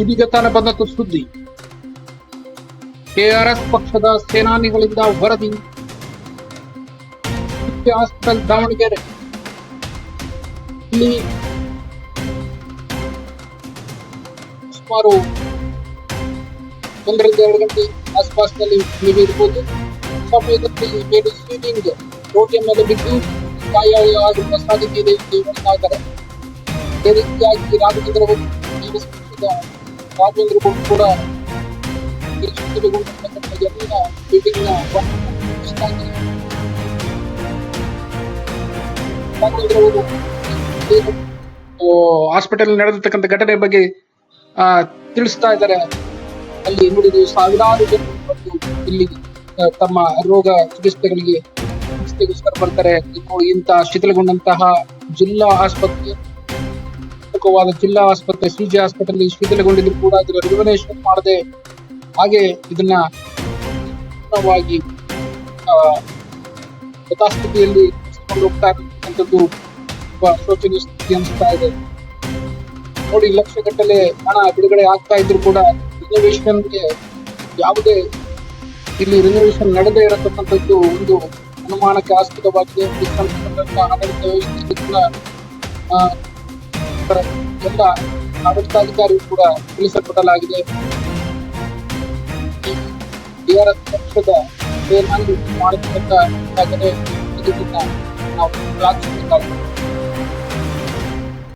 ಇದೀಗ ತಾನೇ ಬಂದದ್ದು ಸುದ್ದಿ ಕೆಆರ್ಎಸ್ ಪಕ್ಷದ ಸೇನಾನಿಗಳಿಂದ ವರದಿ ಮುಖ್ಯ ಹಾಸ್ಪಿಟಲ್ ದಾವಣಗೆರೆ ಇಲ್ಲಿ ಸುಮಾರು ಒಂದರಿಂದ ಎರಡು ಗಂಟೆ ಆಸ್ಪಾಸ್ನಲ್ಲಿ ನೀವು ಇರ್ಬೋದು ಸಮಯದಲ್ಲಿ ಲೇಡಿ ಸ್ವಿಮ್ಮಿಂಗ್ ರೋಟಿಯ ಮೇಲೆ ಬಿದ್ದು ಗಾಯವಾಗಿರುವ ಸಾಧ್ಯತೆ ಇದೆ ಎಂದು ಹೇಳ್ತಾ ಇದ್ದಾರೆ ಅದೇ ರೀತಿಯಾಗಿ ರಾಘವೇಂದ್ರ ಅವರು ಕಾಂಗ್ರೆಸ್ ಪಕ್ಷದ ಕೂಡ ಹಾಸ್ಪಿಟಲ್ ನಡೆದಿರ್ತಕ್ಕಂಥ ಘಟನೆ ಬಗ್ಗೆ ಆ, ತಿಳಿಸ್ತಾ ಇದ್ದಾರೆ. ಅಲ್ಲಿ ನೋಡಿದ್ರು ಸಾವಿರಾರು ಜನರು ಇಲ್ಲಿ ತಮ್ಮ ರೋಗ ಚಿಕಿತ್ಸೆಗಳಿಗೆ ಚಿಕಿತ್ಸೆಗೋಸ್ಕರ ಬರ್ತಾರೆ. ಇಂತಹ ಶಿಥಿಲಗೊಂಡಂತಹ ಜಿಲ್ಲಾ ಆಸ್ಪತ್ರೆ ಪ್ರಮುಖವಾದ ಜಿಲ್ಲಾ ಆಸ್ಪತ್ರೆ ಸಿಜಿ ಆಸ್ಪತ್ರೆಯಲ್ಲಿ ಶಿಥಿಲಗೊಂಡಿದ್ರು ಕೂಡ ಅದರ ರಿವನೇಷನ್ ಮಾಡದೆ ಹಾಗೆ ಇದನ್ನ ಯಥಾಸ್ಥಿತಿಯಲ್ಲಿ ಹೋಗ್ತಾ ಇರತಕ್ಕಂಥದ್ದು ತುಂಬಾ ಶೋಚನೀಯ ಸ್ಥಿತಿ ಅನಿಸ್ತಾ ಇದೆ. ನೋಡಿ, ಲಕ್ಷಗಟ್ಟಲೆ ಹಣ ಬಿಡುಗಡೆ ಆಗ್ತಾ ಇದ್ರು ಕೂಡ ರಿನೋವೇಷನ್ಗೆ ಯಾವುದೇ ಇಲ್ಲಿ ರಿನೋವೇಷನ್ ನಡೆದೇ ಇರತಕ್ಕಂಥದ್ದು ಒಂದು ಅನುಮಾನಕ್ಕೆ ಆಸ್ಪದವಾಗಿದೆ. ಆಡಳಿತ ವ್ಯವಸ್ಥೆ ಅದರ ಎಲ್ಲ ಆಡಳಿತಾಧಿಕಾರಿಗಳು ಕೂಡ ತಿಳಿಸಲ್ಪಡಲಾಗಿದೆ. ಟಿಆರ್ಎಸ್ ಪಕ್ಷದ ಸೇನಾನಿ ಮಾಡತಕ್ಕಂಥ ನಾವು ಶ್ಲಾಘಿಸಬೇಕಾಗಿದೆ